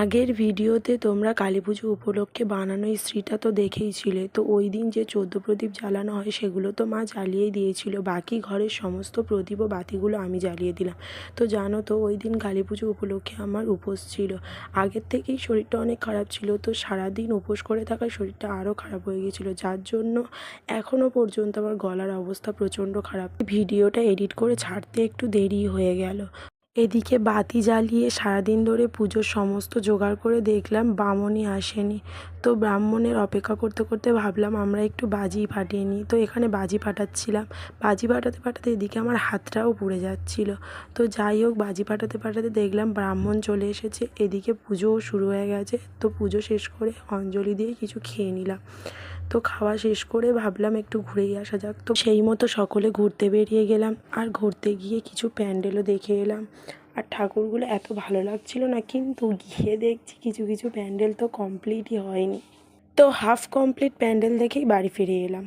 আগের ভিডিওতে তোমরা কালী পুজো উপলক্ষে বানানো ইস্ত্রিটা তো দেখেইছিলে তো ওই দিন যে চোদ্দ প্রদীপ জ্বালানো হয়, সেগুলো তো মা জ্বালিয়েই দিয়েছিল। বাকি ঘরের সমস্ত প্রদীপ ও বাতিগুলো আমি জ্বালিয়ে দিলাম। তো জানো তো, ওই দিন কালী পুজো উপলক্ষে আমার উপোস ছিল। আগের থেকেই শরীরটা অনেক খারাপ ছিল। তো সারাদিন উপোস করে থাকায় শরীরটা আরও খারাপ হয়ে গিয়েছিল যার জন্য এখনও পর্যন্ত আমার গলার অবস্থা প্রচণ্ড খারাপ। ভিডিওটা এডিট করে ছাড়তে একটু দেরি হয়ে গেল। এদিকে বাতি জ্বালিয়ে সারাদিন ধরে পুজোর সমস্ত জোগাড় করে দেখলাম বামনই আসেনি। তো ব্রাহ্মণের অপেক্ষা করতে করতে ভাবলাম আমরা একটু বাজি ফাটিয়ে নিই। তো এখানে বাজি ফাটাচ্ছিলাম। বাজি ফাটাতে ফাটাতে এদিকে আমার হাতটাও পুড়ে যাচ্ছিল। তো যাই হোক, বাজি ফাটাতে ফাটাতে দেখলাম ব্রাহ্মণ চলে এসেছে। এদিকে পুজোও শুরু হয়ে গেছে। তো পুজো শেষ করে অঞ্জলি দিয়ে কিছু খেয়ে নিলাম। তো খাওয়া শেষ করে ভাবলাম একটু ঘুরেই আসা যাক। তো সেই মতো সকলে ঘুরতে বেরিয়ে গেলাম আর ঘুরতে গিয়ে কিছু প্যান্ডেলও দেখে এলাম। আর ঠাকুরগুলো এত ভালো লাগছিল না, কিন্তু গিয়ে দেখছি কিছু কিছু প্যান্ডেল তো কমপ্লিটই হয়নি। তো হাফ কমপ্লিট প্যান্ডেল দেখেই বাড়ি ফিরে এলাম।